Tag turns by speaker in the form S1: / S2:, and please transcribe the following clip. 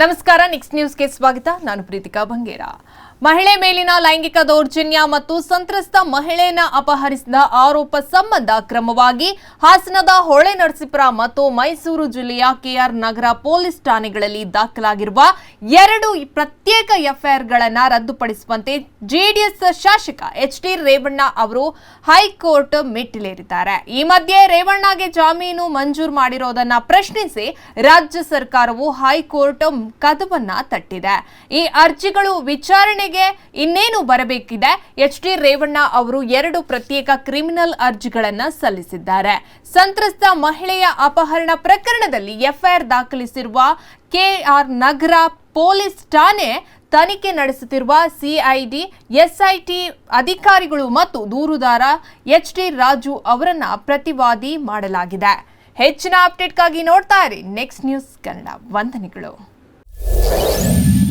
S1: ನಮಸ್ಕಾರ ನೆಕ್ಸ್ಟ್ ನ್ಯೂಸ್ಗೆ ಸ್ವಾಗತ. ನಾನು ಪ್ರೀತಿಕಾ ಬಂಗೇರ. ಮಹಿಳೆ ಮೇಲಿನ ಲೈಂಗಿಕ ದೌರ್ಜನ್ಯ ಮತ್ತು ಸಂತ್ರಸ್ತ ಮಹಿಳೆಯನ್ನ ಅಪಹರಿಸಿದ ಆರೋಪ ಸಂಬಂಧ ಕ್ರಮವಾಗಿ ಹಾಸನದ ಹೊಳೆ ನರಸೀಪುರ ಮತ್ತು ಮೈಸೂರು ಜಿಲ್ಲೆಯ ಕೆಆರ್ ನಗರ ಪೊಲೀಸ್ ಠಾಣೆಗಳಲ್ಲಿ ದಾಖಲಾಗಿರುವ ಎರಡು ಪ್ರತ್ಯೇಕ ಎಫ್ಐಆರ್ಗಳನ್ನು ರದ್ದುಪಡಿಸುವಂತೆ ಜೆಡಿಎಸ್ ಶಾಸಕ ಎಚ್ ಟಿ ರೇವಣ್ಣ ಅವರು ಹೈಕೋರ್ಟ್ ಮೆಟ್ಟಿಲೇರಿದ್ದಾರೆ. ಈ ಮಧ್ಯೆ ರೇವಣ್ಣಗೆ ಜಾಮೀನು ಮಂಜೂರು ಮಾಡಿರೋದನ್ನ ಪ್ರಶ್ನಿಸಿ ರಾಜ್ಯ ಸರ್ಕಾರವು ಹೈಕೋರ್ಟ್ ಕದವನ್ನ ತಟ್ಟಿದೆ. ಈ ಅರ್ಜಿಗಳು ವಿಚಾರಣೆಗೆ ಇನ್ನೇನು ಬರಬೇಕಿದೆ? ಎಚ್ ಡಿ ರೇವಣ್ಣ ಅವರು ಎರಡು ಪ್ರತ್ಯೇಕ ಕ್ರಿಮಿನಲ್ ಅರ್ಜಿಗಳನ್ನ ಸಲ್ಲಿಸಿದ್ದಾರೆ. ಸಂತ್ರಸ್ತ ಮಹಿಳೆಯ ಅಪಹರಣ ಪ್ರಕರಣದಲ್ಲಿ ಎಫ್ಐಆರ್ ದಾಖಲಿಸಿರುವ ಕೆಆರ್ ನಗರ ಪೊಲೀಸ್ ಠಾಣೆ ತನಿಖೆ ನಡೆಸುತ್ತಿರುವ ಸಿಐಡಿ ಎಸ್ಐಟಿ ಅಧಿಕಾರಿಗಳು ಮತ್ತು ದೂರುದಾರ ಎಚ್ ಡಿ ರಾಜು ಅವರನ್ನ ಪ್ರತಿವಾದಿ ಮಾಡಲಾಗಿದೆ. ಹೆಚ್ಚಿನ ಅಪ್ಡೇಟ್ಗಾಗಿ ನೋಡ್ತಾ ಇರಿ. ನೆಕ್ಸ್ಟ್ ನ್ಯೂಸ್ ಕನ್ನಡ ವಂದನೆಗಳು. Thank you.